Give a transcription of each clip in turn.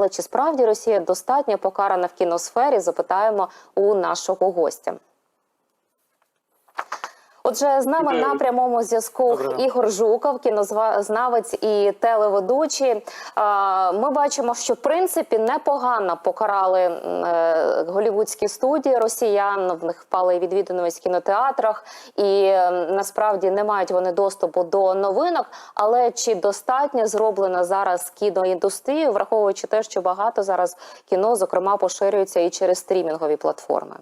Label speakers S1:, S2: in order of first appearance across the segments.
S1: Але чи справді Росія достатньо покарана в кіносфері? Запитаємо у нашого гостя. Отже, з нами на прямому зв'язку. Ігор Жуков, кінознавець і телеведучий. Ми бачимо, що в принципі непогано покарали е, голівудські студії росіян. В них впала і відвідуваність в кінотеатрах, і насправді не мають вони доступу до новинок. Але чи достатньо зроблено зараз кіноіндустрією, враховуючи те, що багато зараз кіно, зокрема, поширюється і через стрімінгові платформи?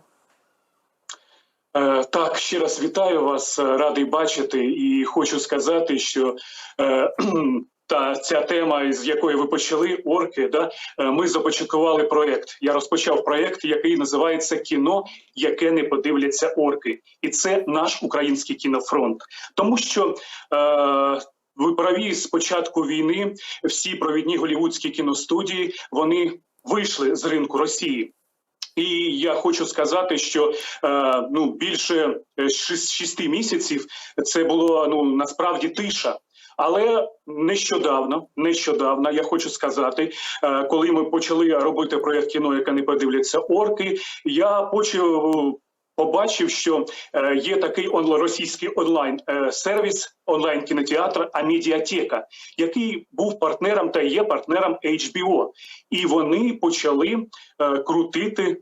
S2: Е, Так, ще раз вітаю вас, е, радий бачити, і хочу сказати, що е, та ця тема, з якої ви почали, орки, да, ми започаткували проєкт. Я розпочав проєкт, який називається Кіно, яке не подивляться орки, і це наш український кінофронт, тому що. Е, ви праві з початку війни всі провідні голівудські кіностудії вони вийшли з ринку Росії. І я хочу сказати, що е, ну більше е, шести місяців це було ну насправді тиша. Але нещодавно, нещодавно, я хочу сказати, е, коли ми почали робити проєкт кіно, яке не подивляться орки, я почав. Побачив, що е, є такий російський онлайн е, сервіс, онлайн кінотеатр Амедіатека, який був партнером та є партнером HBO. І вони почали е, крутити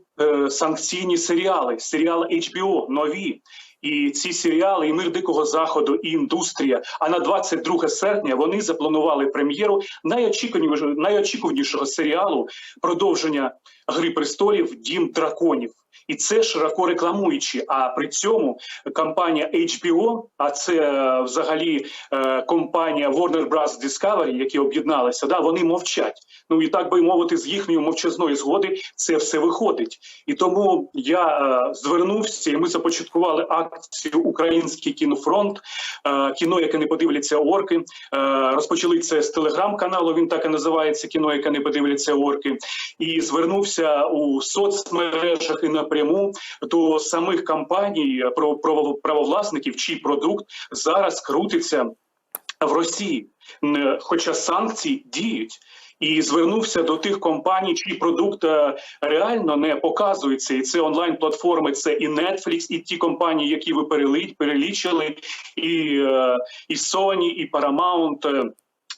S2: санкційні серіали, серіали HBO нові. І ці серіали, і мир дикого заходу, і індустрія. А на 22 серпня вони запланували прем'єру найочікуванішого серіалу продовження Гри престолів Дім драконів. І це широко рекламуючи. А при цьому компанія HBO, а це е, взагалі е, компанія Warner Bros. Discovery, які об'єдналися, да, вони мовчать. Ну і так би мовити, з їхньої мовчазної згоди це все виходить. І тому я е, звернувся, і ми започаткували акцію Український кінофронт, кіно, яке не подивляться орки. Розпочали це з телеграм-каналу. Він так і називається кіно, яке не подивляться орки. І звернувся у соцмережах і напряму до самих компаній е, правовласників, чий продукт зараз крутиться в Росії, хоча санкції діють. І звернувся до тих компаній, чий продукт е, реально не показується. І це онлайн платформи, це і Netflix, і ті компанії, які ви перелічили, і, е, і Sony, і Paramount.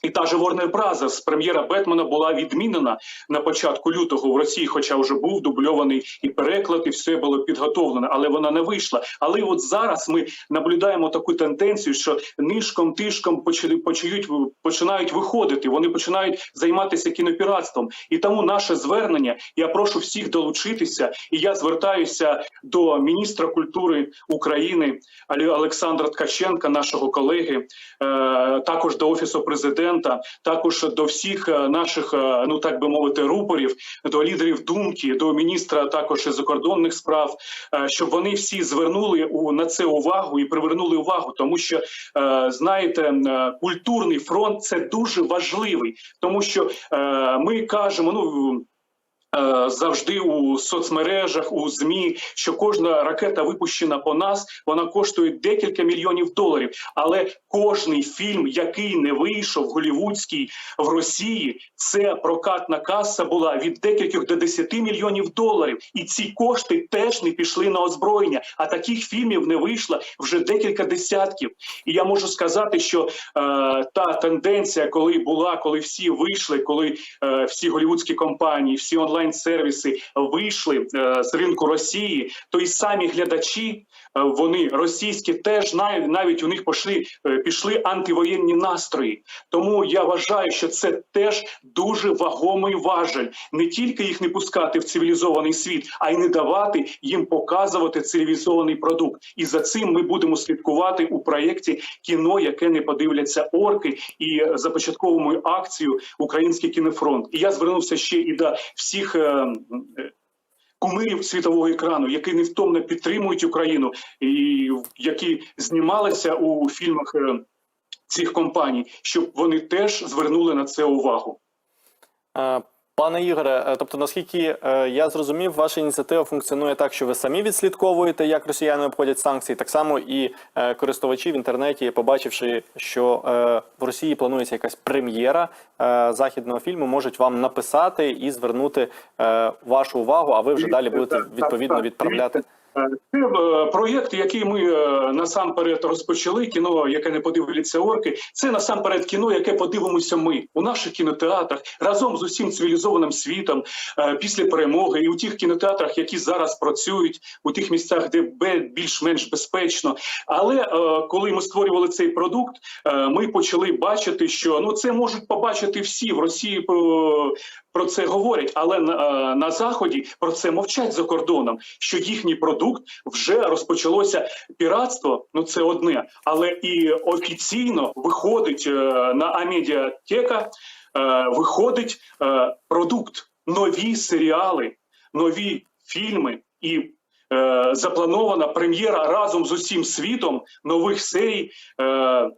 S2: І та же Warner Bros. прем'єра Бетмена була відмінена на початку лютого в Росії, хоча вже був дубльований і переклад, і все було підготовлено, але вона не вийшла. Але от зараз ми наблюдаємо таку тенденцію, що нишком тишком почають починають виходити. Вони починають займатися кінопіратством. І тому наше звернення. Я прошу всіх долучитися, і я звертаюся до міністра культури України Олександра Ткаченка, нашого колеги, е, також до офісу президента, також до всіх е, наших, е, ну так би мовити, рупорів, до лідерів думки, до міністра також закордонних справ, е, щоб вони всі звернули на це увагу і привернули увагу, тому що знаєте, культурний фронт це дуже важливий, тому що ми кажемо, ну. Е, Завжди у соцмережах, у змі, що кожна ракета випущена по нас, вона коштує декілька мільйонів доларів. Але кожний фільм, який не вийшов голівудський в Росії, це прокатна каса була від декількох до 10 мільйонів доларів. І ці кошти теж не пішли на озброєння. А таких фільмів не вийшло вже декілька десятків. І я можу сказати, що е, та тенденція, коли була, коли всі вийшли, коли е, всі голівудські компанії, всі онлайн-сервіси вийшли е, з ринку Росії, то і самі глядачі, е, вони російські, теж навіть, у них пішли, е, пішли антивоєнні настрої. Тому я вважаю, що це теж дуже вагомий важель. Не тільки їх не пускати в цивілізований світ, а й не давати їм показувати цивілізований продукт. І за цим ми будемо слідкувати у проєкті кіно, яке не подивляться орки, і започатковуємо акцію Український кінофронт. І я звернувся ще і до всіх. Е, е, Кумирів світового екрану, які невтомно підтримують Україну, і які знімалися у фільмах е, цих компаній, щоб вони теж звернули на це увагу.
S3: Пане Ігоре, е, тобто, наскільки е, я зрозумів, ваша ініціатива функціонує так, що ви самі відслідковуєте, як росіяни обходять санкції, так само і е, користувачі в інтернеті, побачивши, що в Росії планується якась прем'єра західного фільму, можуть вам написати і звернути вашу увагу, а ви вже далі будете відповідно відправляти.
S2: Це е, проєкт, який ми е, насамперед розпочали. Кіно, яке не подивляться орки, це насамперед кіно, яке подивимося ми у наших кінотеатрах разом з усім цивілізованим світом е, після перемоги, і у тих кінотеатрах, які зараз працюють, у тих місцях, де більш-менш безпечно. Але коли ми створювали цей продукт, ми почали бачити, що ну це можуть побачити всі в Росії. Про, це говорять, але на, е, на заході про це мовчать за кордоном. Що їхній продукт вже розпочалося піратство. Ну це одне, але і офіційно виходить е, на Амедіатека, е, виходить продукт, нові серіали, нові фільми і. Запланована прем'єра разом з усім світом нових серій е,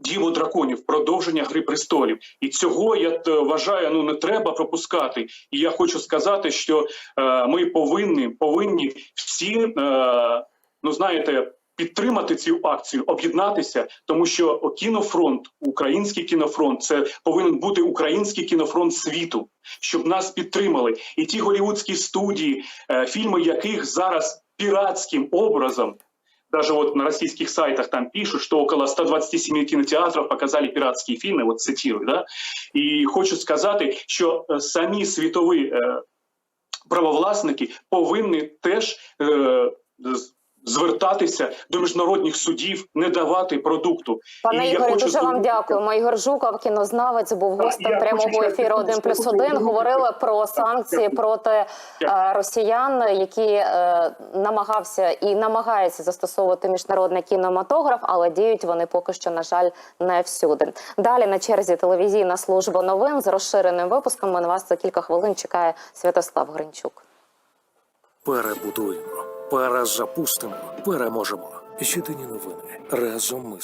S2: Діво драконів, продовження Гри престолів, і цього я вважаю, ну не треба пропускати. І я хочу сказати, що е, ми повинні повинні всі, е, ну знаєте, підтримати цю акцію, об'єднатися, тому що кінофронт, український кінофронт, це повинен бути український кінофронт світу, щоб нас підтримали. І ті голівудські студії, е, фільми яких зараз піратським образом даже вот на российских сайтах там пишут, что около 127 кинотеатров показали пиратские фильмы, вот цитирую, да, і хочу сказати, що е, самі світові е, правовласники повинні теж з- звертатися до міжнародних судів, не давати продукту.
S1: Пане
S2: І
S1: Ігорі,
S2: хочу
S1: дуже вам дякуємо. Ігор Жуков, кінознавець, був гостем
S2: я
S1: прямого
S2: хочу
S1: ефіру 1 плюс 1. Говорили про санкції
S2: Дякую.
S1: проти е,
S2: Дякую.
S1: росіян, які е, намагався і намагається застосовувати міжнародний кінематограф, але діють вони поки що, на жаль, не всюди. Далі на черзі телевізійна служба новин з розширеним випуском. На вас за кілька хвилин чекає Святослав Гринчук.
S4: Перебудуємо, перезапустимо, переможемо. Єдині новини разом ми